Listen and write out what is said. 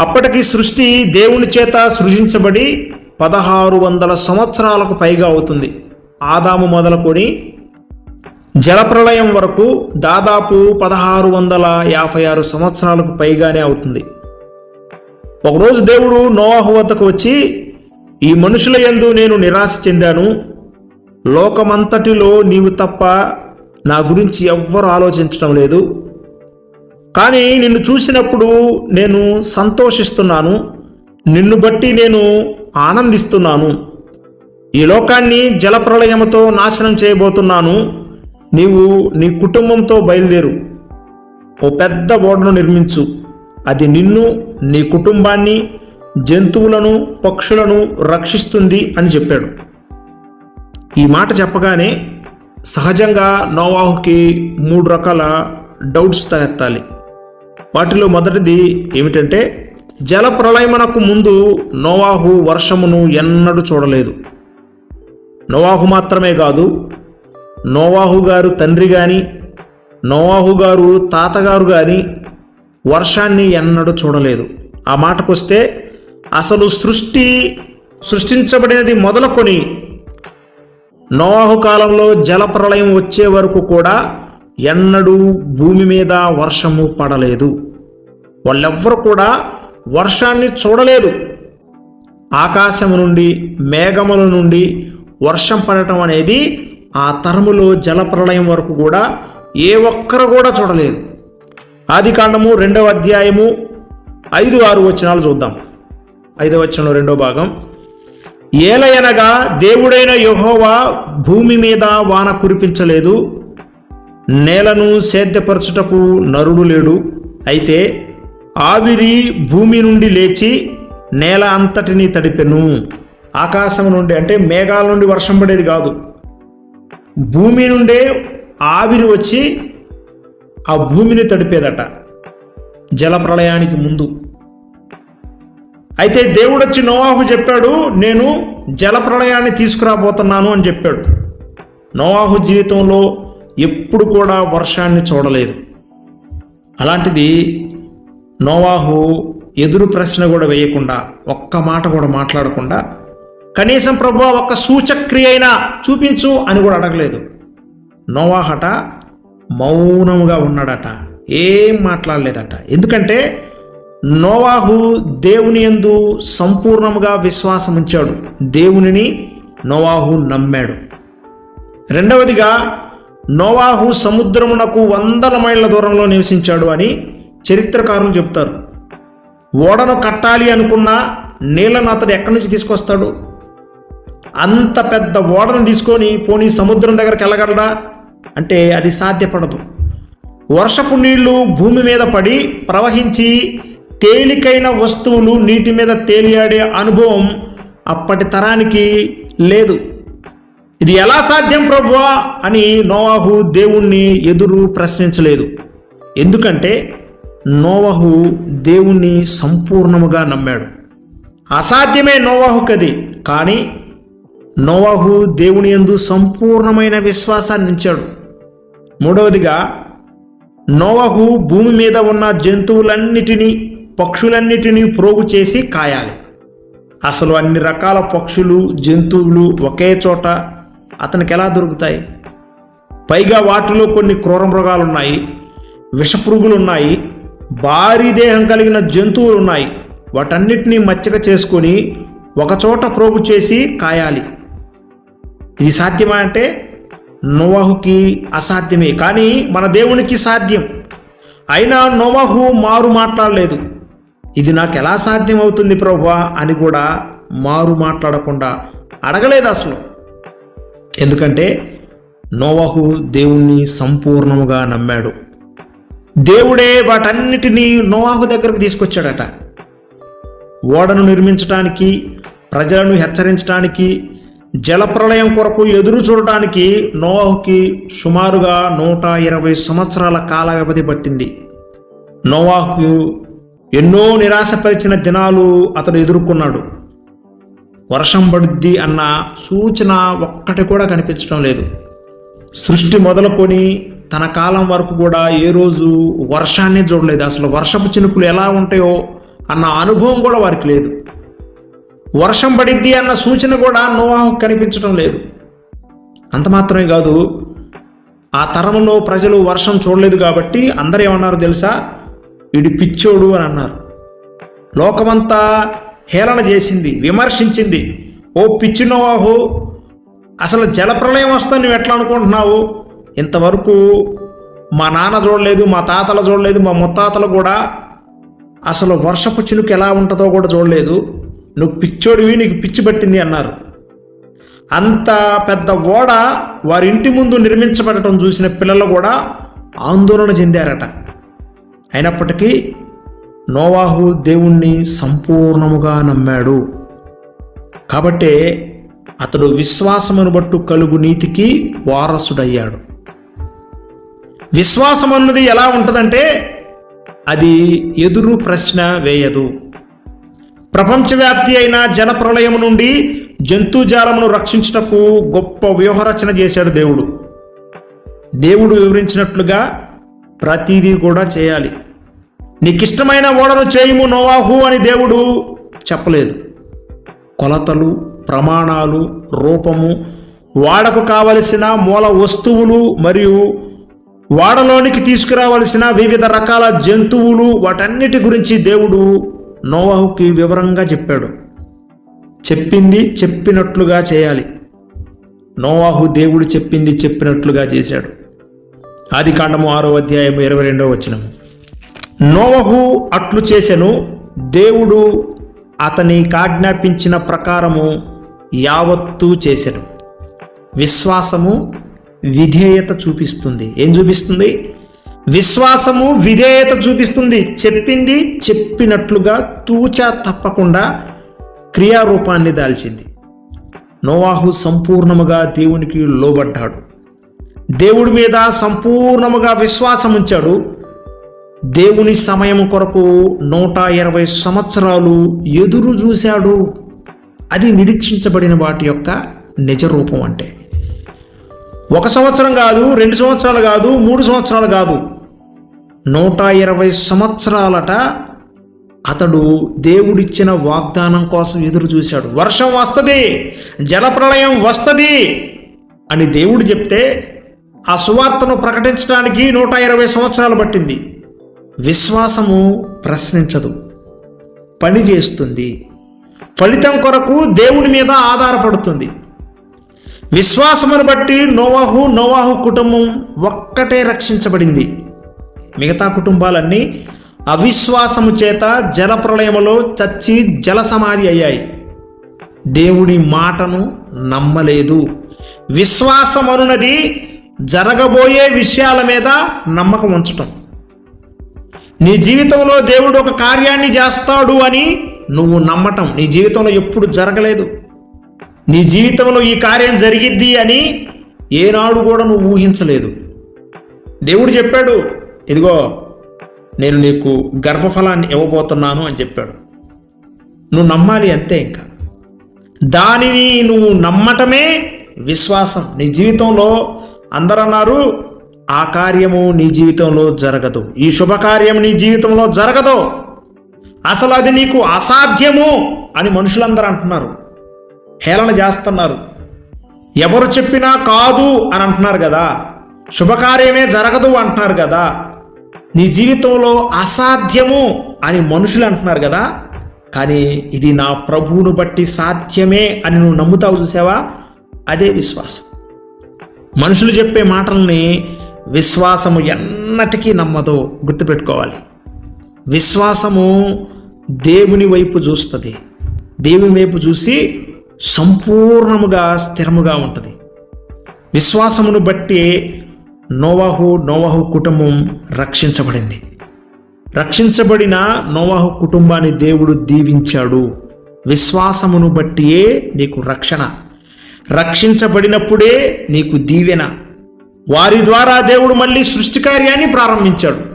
అప్పటికి సృష్టి దేవుని చేత సృజించబడి పదహారు వందల సంవత్సరాలకు పైగా అవుతుంది. ఆదాము మొదలుకొని జలప్రళయం వరకు దాదాపు పదహారు వందల యాభై ఆరు సంవత్సరాలకు పైగానే అవుతుంది. ఒకరోజు దేవుడు నోవాహు వద్దకు వచ్చి ఈ మనుషుల యందు నేను నిరాశ చెందాను. లోకమంతటిలో నీవు తప్ప నా గురించి ఎవ్వరు ఆలోచించడం లేదు. కానీ నిన్ను చూసినప్పుడు నేను సంతోషిస్తున్నాను. నిన్ను బట్టి నేను ఆనందిస్తున్నాను. ఈ లోకాన్ని జలప్రళయముతో నాశనం చేయబోతున్నాను. నీవు నీ కుటుంబంతో బయలుదేరు. ఓ పెద్ద ఓడను నిర్మించు. అది నిన్ను నీ కుటుంబాన్ని జంతువులను పక్షులను రక్షిస్తుంది అని చెప్పాడు. ఈ మాట చెప్పగానే సహజంగా నోవాహుకి మూడు రకాల డౌట్స్ తలెత్తాలి. వాటిలో మొదటిది ఏమిటంటే జల ప్రళయమునకు ముందు నోవాహు వర్షమును ఎన్నడూ చూడలేదు. నోవాహు మాత్రమే కాదు నోవాహు గారు తండ్రి కానీ నోవాహు గారు తాతగారు కానీ వర్షాన్ని ఎన్నడూ చూడలేదు. ఆ మాటకొస్తే అసలు సృష్టి సృష్టించబడినది మొదలుకొని నోవాహు కాలంలో జలప్రళయం వచ్చే వరకు కూడా ఎన్నడూ భూమి మీద వర్షము పడలేదు. వాళ్ళెవ్వరు కూడా వర్షాన్ని చూడలేదు. ఆకాశము నుండి మేఘముల నుండి వర్షం పడటం అనేది ఆ తరములో జలప్రళయం వరకు కూడా ఏ ఒక్కరు కూడా చూడలేదు. ఆది కాండము రెండవ అధ్యాయము ఐదు ఆరు వచనాలు చూద్దాం. ఐదవ వచనం రెండో భాగం. ఏలయనగా దేవుడైన యహోవా భూమి మీద వాన కురిపించలేదు. నేలను సేద్యపరచుటకు నరుడు లేడు. అయితే ఆవిరి భూమి నుండి లేచి నేల అంతటిని తడిపెను. ఆకాశం నుండి అంటే మేఘాల నుండి వర్షం పడేది కాదు. భూమి నుండే ఆవిరి వచ్చి ఆ భూమిని తడిపేదట జలప్రళయానికి ముందు. అయితే దేవుడు వచ్చి నోవాహు చెప్పాడు నేను జలప్రళయాన్ని తీసుకురాబోతున్నాను అని చెప్పాడు. నోవాహు జీవితంలో ఎప్పుడు కూడా వర్షాన్ని చూడలేదు. అలాంటిది నోవాహు ఎదురు ప్రశ్న కూడా వేయకుండా ఒక్క మాట కూడా మాట్లాడకుండా కనీసం ప్రభు ఒక్క సూచక్రియ అయినా చూపించు అని కూడా అడగలేదు. నోవాహట మౌనముగా ఉన్నాడట ఏం మాట్లాడలేదట. ఎందుకంటే నోవాహు దేవుని యందు సంపూర్ణముగా విశ్వాసం ఉంచాడు దేవునిని నోవాహు నమ్మాడు. రెండవదిగా నోవాహు సముద్రమునకు వందల మైళ్ళ దూరంలో నివసించాడు అని చరిత్రకారులు చెబుతారు. ఓడను కట్టాలి అనుకున్న నీళ్ళను అతడు ఎక్కడి నుంచి తీసుకొస్తాడు? అంత పెద్ద ఓడను తీసుకొని పోనీ సముద్రం దగ్గరికి వెళ్ళగలడా? అంటే అది సాధ్యపడదు. వర్షపు నీళ్ళు భూమి మీద పడి ప్రవహించి తేలికైన వస్తువులు నీటి మీద తేలియాడే అనుభవం అప్పటి తరానికి లేదు. ఇది ఎలా సాధ్యం ప్రభువా అని నోవాహు దేవుణ్ణి ఎదురు ప్రశ్నించలేదు. ఎందుకంటే నోవహు దేవుణ్ణి సంపూర్ణముగా నమ్మాడు. అసాధ్యమే నోవాహుకది కానీ నోవాహు దేవుని యందు సంపూర్ణమైన విశ్వాసాన్ని ఇచ్చాడు మూడవదిగా నోవహు భూమి మీద ఉన్న జంతువులన్నిటినీ పక్షులన్నిటినీ ప్రోగు చేసి కాయాలి. అసలు అన్ని రకాల పక్షులు జంతువులు ఒకే చోట అతనికి ఎలా దొరుకుతాయి? పైగా వాటిలో కొన్ని క్రూర మృగాలు ఉన్నాయి విషపురుగులు ఉన్నాయి భారీ దేహం కలిగిన జంతువులు ఉన్నాయి వాటన్నిటినీ మచ్చిక చేసుకొని ఒకచోట ప్రోగు చేసి కాయాలి. ఇది సాధ్యమా అంటే నోవాహుకి అసాధ్యమే. కానీ మన దేవునికి సాధ్యం. అయినా నోవాహు మారు మాట్లాడలేదు. ఇది నాకు ఎలా సాధ్యం అవుతుంది ప్రభువా అని కూడా మారు మాట్లాడకుండా అడగలేదు అసలు. ఎందుకంటే నోవాహు దేవుణ్ణి సంపూర్ణముగా నమ్మాడు. దేవుడే వాటన్నిటినీ నోవాహు దగ్గరకు తీసుకొచ్చాడట. ఓడను నిర్మించటానికి ప్రజలను హెచ్చరించడానికి జలప్రళయం కొరకు ఎదురు చూడటానికి నోవాహుకి సుమారుగా నూట ఇరవై సంవత్సరాల కాల వ్యవధి పట్టింది. నోవాహుకు ఎన్నో నిరాశపరిచిన దినాలు అతడు ఎదుర్కొన్నాడు. వర్షం పడుద్ది అన్న సూచన ఒక్కటి కూడా కనిపించడం లేదు. సృష్టి మొదలుకొని తన కాలం వరకు కూడా ఏ రోజు వర్షాన్ని చూడలేదు. అసలు వర్షపు చినుకులు ఎలా ఉంటాయో అన్న అనుభవం కూడా వారికి లేదు. వర్షం పడిద్ది అన్న సూచన కూడా నోవాహు కనిపించడం లేదు. అంత మాత్రమే కాదు ఆ తరంలో ప్రజలు వర్షం చూడలేదు కాబట్టి అందరూ ఏమన్నారు తెలుసా? వీడి పిచ్చోడు అని అన్నారు. లోకమంతా హేళన చేసింది విమర్శించింది. ఓ పిచ్చినోవాహు అసలు జలప్రళయం వస్తా నువ్వు ఎట్లా అనుకుంటున్నావు? ఇంతవరకు మా నాన్న చూడలేదు మా తాతలు చూడలేదు మా ముత్తాతలు కూడా అసలు వర్షపు చినుకు ఎలా ఉంటుందో కూడా చూడలేదు. నువ్వు పిచ్చోడివి నీకు పిచ్చి పట్టింది అన్నారు. అంత పెద్ద ఓడ వారి ఇంటి ముందు నిర్మించబడటం చూసిన పిల్లలు కూడా ఆందోళన చెందారట. అయినప్పటికీ నోవాహు దేవుణ్ణి సంపూర్ణముగా నమ్మాడు. కాబట్టే అతడు విశ్వాసమును బట్టు కలుగు నీతికి వారసుడయ్యాడు. విశ్వాసం అన్నది ఎలా ఉంటుందంటే అది ఎదురు ప్రశ్న వేయదు. ప్రపంచవ్యాప్తి అయిన జనప్రళయం నుండి జంతుజాలమును రక్షించుటకు గొప్ప వ్యూహరచన చేశాడు దేవుడు. దేవుడు వివరించినట్లుగా ప్రతిదీ కూడా చేయాలి. నీకిష్టమైన ఓడను చేయము నోవాహు అని దేవుడు చెప్పలేదు. కొలతలు ప్రమాణాలు రూపము వాడకు కావలసిన మూల వస్తువులు మరియు వాడలోనికి తీసుకురావలసిన వివిధ రకాల జంతువులు వాటన్నిటి గురించి దేవుడు నోవాహుకి వివరంగా చెప్పాడు. చెప్పింది చెప్పినట్లుగా చేయాలి. నోవాహు దేవుడు చెప్పింది చెప్పినట్లుగా చేశాడు. ఆది కాండము ఆరో అధ్యాయం ఇరవై రెండవ వచనము. నోవహు అట్లు చేసెను. దేవుడు అతని కాజ్ఞాపించిన ప్రకారము యావత్తూ చేసెను. విశ్వాసము విధేయత చూపిస్తుంది. ఏం చూపిస్తుంది? విశ్వాసము విధేయత చూపిస్తుంది. చెప్పింది చెప్పినట్లుగా తూచా తప్పకుండా క్రియారూపాన్ని దాల్చింది. నోవాహు సంపూర్ణముగా దేవునికి లోబడ్డాడు. దేవుడి మీద సంపూర్ణముగా విశ్వాసం ఉంచాడు దేవుని సమయం కొరకు నూట ఇరవై సంవత్సరాలు ఎదురు చూశాడు. అది నిరీక్షించబడిన వాటి యొక్క నిజ రూపం అంటే. ఒక సంవత్సరం కాదు రెండు సంవత్సరాలు కాదు మూడు సంవత్సరాలు కాదు. నూట ఇరవై సంవత్సరాలట అతడు దేవుడిచ్చిన వాగ్దానం కోసం ఎదురు చూశాడు. వర్షం వస్తుంది జలప్రళయం వస్తుంది అని దేవుడు చెప్తే ఆ సువార్తను ప్రకటించడానికి నూట ఇరవై సంవత్సరాలు పట్టింది. విశ్వాసము ప్రశ్నించదు. పని చేస్తుంది. ఫలితం కొరకు దేవుని మీద ఆధారపడుతుంది. విశ్వాసమును బట్టి నోవాహు నోవాహు కుటుంబం ఒక్కటే రక్షించబడింది. మిగతా కుటుంబాలన్నీ అవిశ్వాసము చేత జలప్రళయములో చచ్చి జల సమాధి అయ్యాయి. దేవుడి మాటను నమ్మలేదు. విశ్వాసమనున్నది జరగబోయే విషయాల మీద నమ్మకం ఉంచటం. నీ జీవితంలో దేవుడు ఒక కార్యాన్ని చేస్తాడు అని నువ్వు నమ్మటం. నీ జీవితంలో ఎప్పుడు జరగలేదు. నీ జీవితంలో ఈ కార్యం జరిగిద్ది అని ఏనాడు కూడా నువ్వు ఊహించలేదు. దేవుడు చెప్పాడు ఇదిగో నేను నీకు గర్భఫలాన్ని ఇవ్వబోతున్నాను అని చెప్పాడు. నువ్వు నమ్మాలి అంతే ఇంకా. దానిని నువ్వు నమ్మటమే విశ్వాసం. నీ జీవితంలో అందరన్నారు ఆ కార్యము నీ జీవితంలో జరగదు. ఈ శుభకార్యం నీ జీవితంలో జరగదు. అసలు అది నీకు అసాధ్యము అని మనుషులందరూ అంటున్నారు. హేళన చేస్తున్నారు. ఎవరు చెప్పినా కాదు అని అంటున్నారు కదా. శుభకార్యమే జరగదు అంటున్నారు కదా. నీ జీవితంలో అసాధ్యము అని మనుషులు అంటున్నారు కదా. కానీ ఇది నా ప్రభువును బట్టి సాధ్యమే అని నువ్వు నమ్ముతావు చూసావా? అదే విశ్వాసం. మనుషులు చెప్పే మాటల్ని విశ్వాసము ఎన్నటికీ నమ్మదో గుర్తుపెట్టుకోవాలి. విశ్వాసము దేవుని వైపు చూస్తుంది. దేవుని వైపు చూసి సంపూర్ణముగా స్థిరముగా ఉంటుంది. విశ్వాసమును బట్టి నోవాహు నోవాహు కుటుంబం రక్షించబడింది. రక్షించబడిన నోవాహు కుటుంబాన్ని దేవుడు దీవించాడు. విశ్వాసమును బట్టియే నీకు రక్షణ. రక్షించబడినప్పుడే నీకు దీవెన. వారి ద్వారా దేవుడు మళ్ళీ సృష్టి కార్యాన్ని ప్రారంభించాడు.